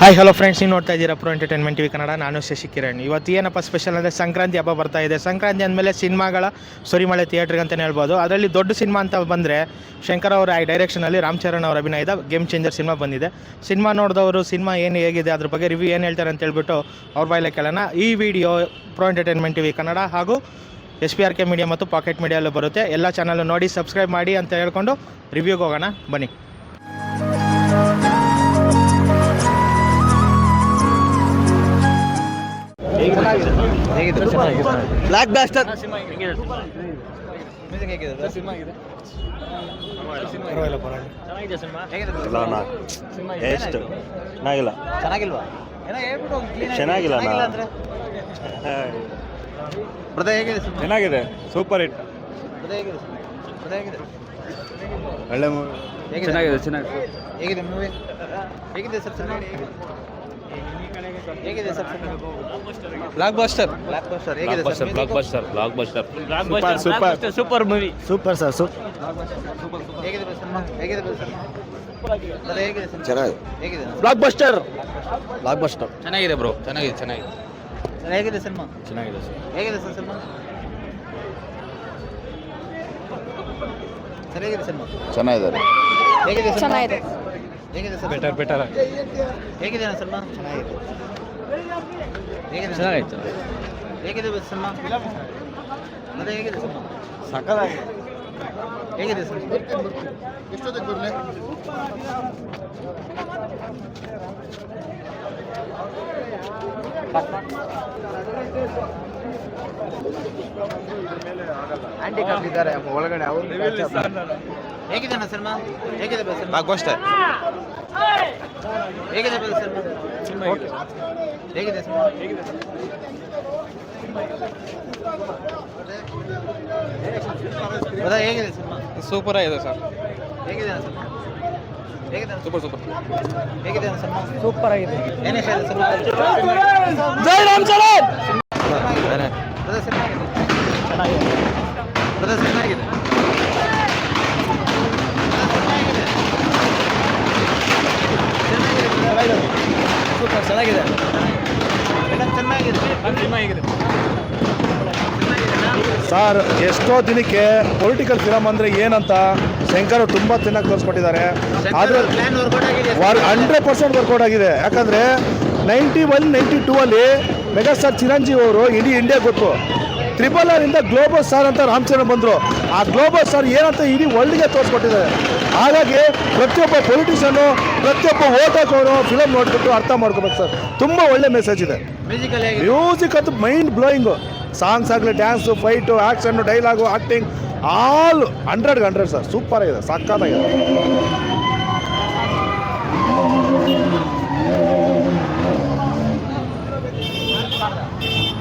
Hi hello friends ನೀವು ನೋಡ್ತಾ ಇದ್ದೀರಾ ಪ್ರೋ ಎಂಟರ್ಟೈನ್ಮೆಂಟ್ ಟಿವಿ ಕನ್ನಡ. ನಾನು ಶಶಿ ಕಿರಣ್. ಇವತ್ತು ಏನಪ್ಪ ಸ್ಪೆಷಲ್ ಅಂದರೆ ಸಂಕ್ರಾಂತಿ ಹಬ್ಬ ಬರ್ತಾ ಇದೆ. ಸಂಕ್ರಾಂತಿ ಅಂದಮೇಲೆ ಸಿನಿಮಾಗಳ ಸುರಿಮಳೆ ಥಿಯೇಟ್ರಿಗೆ ಅಂತಲೇ ಹೇಳ್ಬೋದು. ಅದರಲ್ಲಿ ದೊಡ್ಡ ಸಿನಿಮಾ ಅಂತ ಬಂದರೆ ಶಂಕರ್ ಅವರ ಡೈರೆಕ್ಷನಲ್ಲಿ ರಾಮ್ ಚರಣ್ ಅವರ ಅಭಿನಯದ ಗೇಮ್ ಚೇಂಜರ್ ಸಿನಿಮಾ ಬಂದಿದೆ. ಸಿನಿಮಾ ನೋಡಿದವರು ಸಿನಿಮಾ ಏನು ಹೇಗಿದೆ, ಅದ್ರ ಬಗ್ಗೆ ರಿವ್ಯೂ ಏನು ಹೇಳ್ತಾರೆ ಅಂತ ಹೇಳ್ಬಿಟ್ಟು ಅವ್ರ ಬಾಯಲ್ಲೇ ಕೇಳೋಣ. ಈ video pro entertainment TV Kannada ಹಾಗೂ S P R K media ಮತ್ತು ಪಾಕೆಟ್ ಮೀಡಿಯಲ್ಲೂ ಬರುತ್ತೆ. ಎಲ್ಲ ಚಾನಲ್ ನೋಡಿ ಸಬ್ಸ್ಕ್ರೈಬ್ ಮಾಡಿ ಅಂತ ಹೇಳ್ಕೊಂಡು ರಿವ್ಯೂಗೆ ಹೋಗೋಣ. ಬನ್ನಿ. ಬ್ಲಾಕ್ ಬ್ಲಾಸ್ಟರ್ ಎಷ್ಟು ಚೆನ್ನಾಗಿಲ್ಲ. ಚೆನ್ನಾಗಿಲ್ವಾ? ಚೆನ್ನಾಗಿಲ್ಲ. ಬ್ರದರ್ ಹೇಗಿದೆ ಚೆನ್ನಾಗಿದೆ. ಸೂಪರ್ ಹಿಟ್ ಒಳ್ಳೆ ಮೂವಿ ಹೇಗಿದೆ? ಚೆನ್ನಾಗಿದೆ ಚೆನ್ನಾಗಿದೆ. ಹೇಗಿದೆ ಮೂವಿ ಹೇಗಿದೆ ಸರ್ ಸಿನಿಮಾ? ಹೇಗಿದೆ sir blockbuster blockbuster ಹೇಗಿದೆ sir blockbuster blockbuster super super super movie super sir super ಹೇಗಿದೆ ಹೇಗಿದೆ ಸರ್ ಸಿನಿಮಾ? ಹೇಗಿದೆ ಚೆನ್ನಾಗಿದೆ. ಬ್ಲಾಕ್ ಬಸ್ಟರ್ ಬ್ಲಾಕ್ ಬಸ್ಟರ್ ಚೆನ್ನಾಗಿದೆ ಬ್ರೋ ಚೆನ್ನಾಗಿದೆ ಚೆನ್ನಾಗಿದೆ. ಸರ್ ಹೇಗಿದೆ ಸಿನಿಮಾ? ಚೆನ್ನಾಗಿದೆ ಸರ್. ಹೇಗಿದೆ ಸರ್ ಸಿನಿಮಾ? ಸರ್ ಹೇಗಿದೆ ಸಿನಿಮಾ? ಚೆನ್ನಾಗಿದೆ. ಚೆನ್ನಾಗಿದೆ. ಹೇಗಿದೆ ಸರ್? ಬೆಟರ್ ಬೆಟರ್ ಹೇಗಿದೆ ಅಣ್ಣ ಸಿನಿಮಾ? ಚೆನ್ನಾಗಿದೆ ಹೇಗಿದೆ? ಚೆನ್ನಾಗಿತ್ತು. ಹೇಗಿದೆ ಸಿನಿಮಾ? ಅದೇ ಹೇಗಿದೆ ಸಿನಿಮಾ? ಸಕ್ಕದಾಗಿದೆ ಹೇಗಿದೆ ಸರ್? ಎಷ್ಟೊತ್ತಿಗೆ ಬರಲಿ? ಒಳಗಡೆ ಹೇಗಿದೆ ಅಣ್ಣ ಸಿನಿಮಾ? ಹೇಗಿದೆ ಸರ್ ಸಿನಿಮಾ? ಬಸ್ಟರ್ ಹೇಗಿದೆ ಸರ್ ಸಿನಿಮಾ? ಹೇಗಿದೆ ಸರ್ ಹೇಗಿದೆ ಸರ್ ಸೂಪರ್ ಆಗಿದೆ ಸರ್. ಹೇಗಿದೆ ಸರ್ ಹೇಗಿದೆ ಸೂಪರ್ ಸೂಪರ್ ಹೇಗಿದೆ ಸಿನಿಮಾ? ಸೂಪರ್ ಆಗಿದೆ. ಏನೇ ಸರ್ ಜೈ ರಾಮ್ ಚೆನ್ನಾಗಿದೆ ಸೂಪರ್ ಚೆನ್ನಾಗಿದೆ ಸರ್ ಎಷ್ಟೋ ದಿನಕ್ಕೆ ಪೊಲಿಟಿಕಲ್ ಫಿಲಮ್ ಅಂದರೆ ಏನಂತ ಶಂಕರ್ ತುಂಬ ಚೆನ್ನಾಗಿ ತೋರಿಸ್ಕೊಟ್ಟಿದ್ದಾರೆ. ಆದರೆ ಹಂಡ್ರೆಡ್ ಪರ್ಸೆಂಟ್ ವರ್ಕೌಟ್ ಆಗಿದೆ. ಯಾಕಂದರೆ ನೈಂಟಿ ಒನ್ ನೈಂಟಿ ಟೂ ಅಲ್ಲಿ ಮೆಗಾಸ್ಟಾರ್ ಚಿರಂಜೀವಿ ಅವರು ಇಡೀ ಇಂಡಿಯಾ ಗೊತ್ತು. ತ್ರಿಬಲ್ ಆರ್ ಇಂದ ಗ್ಲೋಬಲ್ ಸ್ಟಾರ್ ಅಂತ ರಾಮಚಂದ್ರ ಬಂದರು. ಆ ಗ್ಲೋಬಲ್ ಸ್ಟಾರ್ ಏನಂತ ಇಡೀ ವರ್ಲ್ಡ್ಗೆ ತೋರಿಸ್ಕೊಟ್ಟಿದ್ದಾರೆ. ಹಾಗಾಗಿ ಪ್ರತಿಯೊಬ್ಬ ಪೊಲಿಟಿಷಿಯನು ಪ್ರತಿಯೊಬ್ಬ ಓಟ್ ಹಾಕೋರು ಫಿಲಮ್ ನೋಡಿಬಿಟ್ಟು ಅರ್ಥ ಮಾಡ್ಕೋಬೇಕು ಸರ್. ತುಂಬ ಒಳ್ಳೆ ಮೆಸೇಜ್ ಇದೆ. ಮ್ಯೂಸಿಕ್ ಅಂತೂ ಮೈಂಡ್ ಬ್ಲೋಯಿಂಗು ಸಾಂಗ್ಸ್ ಆಗಲಿ dance fight action dialogue acting all ಹಂಡ್ರೆಡ್ಗೆ hundred sir. Super ಆಗಿದೆ ಸಕ್ಕತ್ತಾಗಿದೆ Guarda.